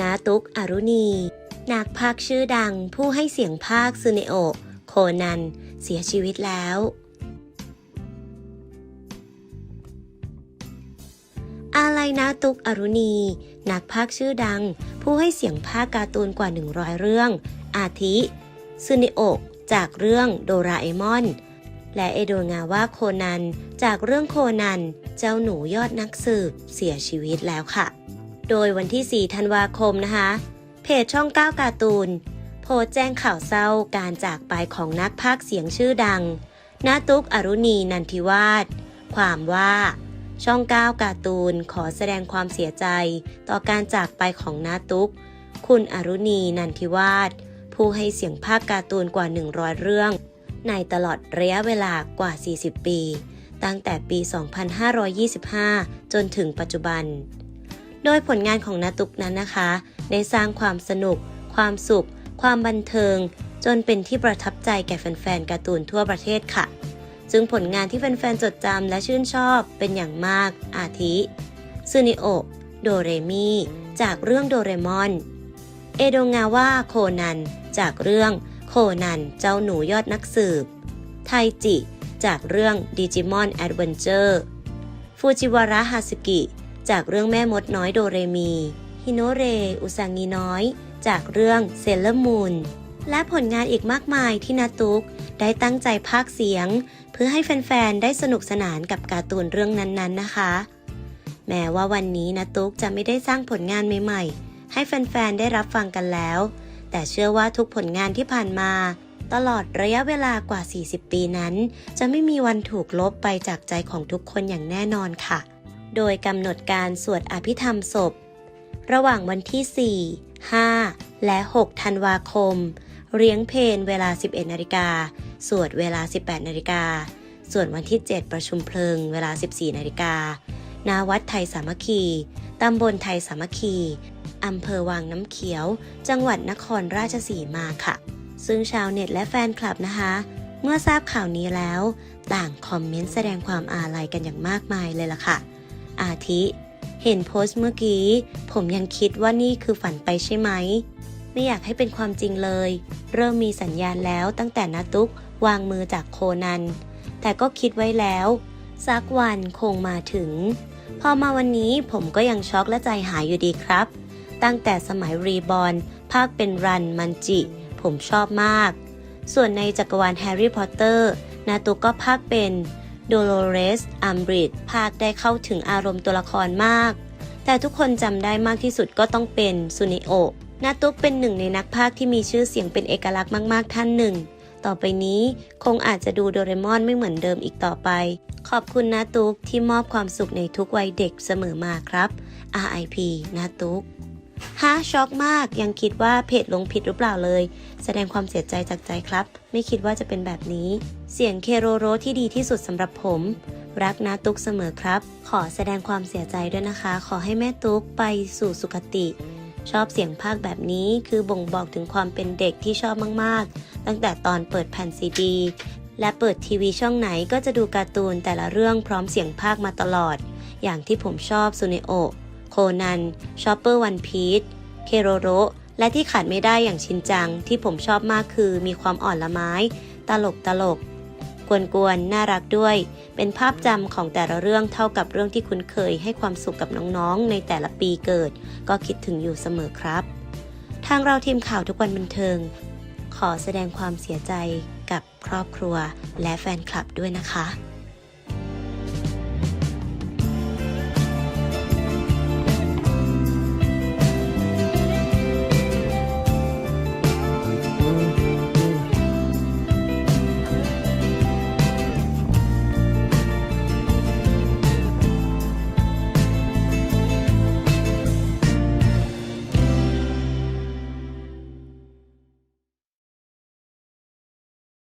นาตุกอรุณีนักพากย์ชื่อดังผู้ให้เสียงพากซูเนโอโคนัน เสียชีวิตแล้วอะไรนาตุกอรุณี นักพากย์ชื่อดัง ผู้ให้เสียงพากการ์ตูนกว่า 100 เรื่อง อาทิซึเนโอจากเรื่องโดราเอมอน และเอโดงาวะโคนัน จากเรื่องโคนัน เจ้าหนูยอดนักสืบเสียชีวิตแล้วค่ะ โดยวันที่ 4 ธันวาคมนะคะ เพจช่อง 9 การ์ตูน โพสต์แจ้งข่าวเศร้าการจากไปของนักพากย์เสียงชื่อดังนาตุกอรุณีนันทิวาสความว่าช่อง 9 การ์ตูนขอแสดงความเสียใจต่อการจากไปของนาตุก คุณอรุณีนันทิวาสผู้ให้เสียงภาคการ์ตูนกว่า 100 เรื่อง ในตลอดระยะเวลากว่า 40 ปี ตั้งแต่ปี 2525 จนถึงปัจจุบัน โดยผลงานของนาตุกนั้นนะคะ ได้สร้างความสนุก ความสุข ความบันเทิง จนเป็นที่ประทับใจแก่แฟนๆการ์ตูนทั่วประเทศค่ะ ซึ่งผลงานที่แฟนๆจดจำและชื่นชอบเป็นอย่างมาก อาทิซูนิโอโดเรมีจากเรื่องโดเรมอน เอโดงาวะโคนัน จากเรื่องโคนันเจ้าหนูยอดนักสืบ ไทจิ จากเรื่องดิจิมอนแอดเวนเจอร์ ฟูจิวาระฮาสกิ จากเรื่องแม่มดน้อยโดเรมี ฮิโนเร อุซังิน้อย จากเรื่องเซเลอร์มูนและผลงานอีกมากมายที่นาตุกได้ตั้งใจพากย์เสียง เพื่อให้แฟนๆ ได้สนุกสนานกับการ์ตูนเรื่องนั้นๆนะคะ แม้ว่าวันนี้นาตุกจะไม่ได้สร้างผลงานใหม่ๆ ให้แฟนๆ ได้รับฟังกันแล้ว แต่เชื่อว่าทุกผลงานที่ผ่านมา ตลอดระยะเวลากว่า 40 ปีนั้น จะไม่มีวันถูกลบไปจากใจของทุกคนอย่างแน่นอนค่ะ โดยกำหนดการสวดอภิธรรมศพ ระหว่างวันที่ 4 5 และ 6 ธันวาคมเรียงเพลนเวลา 11 นาฬิกา สวดเวลา 18 นาฬิกา ส่วนวันที่ 7 ประชุมเพลิง เวลา 14 นาฬิกาณวัดไทยสามัคคี ตำบลไทยสามัคคี อำเภอวังน้ำเขียว จังหวัดนครราชสีมาค่ะ ซึ่งชาวเน็ตและแฟนคลับนะคะ เมื่อทราบข่าวนี้แล้ว ต่างคอมเมนต์แสดงความอาลัยกันอย่างมากมายเลยล่ะค่ะ อาทิ เห็นโพสต์เมื่อกี้ ผมยังคิดว่านี่คือฝันไปใช่ไหม ไม่อยากให้เป็นความจริงเลย เริ่มมีสัญญาณแล้วตั้งแต่นาตุกวางมือจากโคนัน แต่ก็คิดไว้แล้วสักวันคงมาถึง พอมาวันนี้ผมก็ยังช็อกและใจหายอยู่ดีครับ ตั้งแต่สมัยรีบอร์นภาคเป็นรันมันจิ ผมชอบมาก ส่วนในจักรวาลแฮร์รี่พอตเตอร์ นาตุกก็ภาคเป็น โดโลเรสอัมบริดภาคได้เข้าถึงอารมณ์ตัวละครมาก แต่ทุกคนจำได้มากที่สุดก็ต้องเป็นซุนิโอนาตุกเป็นหนึ่งในนักพากที่มีชื่อเสียงเป็นเอกลักษณ์มากๆท่านหนึ่ง ต่อไปนี้คงอาจจะดูโดเรมอนไม่เหมือนเดิมอีกต่อไป ขอบคุณนาตุกที่มอบความสุขในทุกวัยเด็กเสมอมาครับ RIP นาตุก ฮะช็อกมากยังคิดว่าเพจลงผิดหรือเปล่าเลย แสดงความเสียใจจากใจครับ ไม่คิดว่าจะเป็นแบบนี้ เสียงเคโรโรที่ดีที่สุดสำหรับผม รักนาตุกเสมอครับ ขอแสดงความเสียใจด้วยนะคะ ขอให้แม่ตุกไปสู่สุคติ ชอบเสียงภาคแบบนี้คือบ่งบอกถึงความเป็นเด็กที่ชอบมากๆ ตั้งแต่ตอนเปิดแผ่นซีดีและเปิดทีวีช่องไหนก็จะดูการ์ตูนแต่ละเรื่องพร้อมเสียงภาคมาตลอด อย่างที่ผมชอบซูเนโอ โคนัน ชอปเปอร์วันพีช เคโรโรและที่ขาดไม่ได้อย่างชินจังที่ผมชอบมากคือมีความอ่อนละไม้ ตลกตลก กวนๆ น่ารักด้วย เป็นภาพจำของแต่ละเรื่องเท่ากับเรื่องที่คุ้นเคยให้ความสุขกับน้องๆ ในแต่ละปีเกิด ก็คิดถึงอยู่เสมอครับ ทางเราทีมข่าวทุกวันบันเทิง ขอแสดงความเสียใจกับครอบครัวและแฟนคลับด้วยนะคะ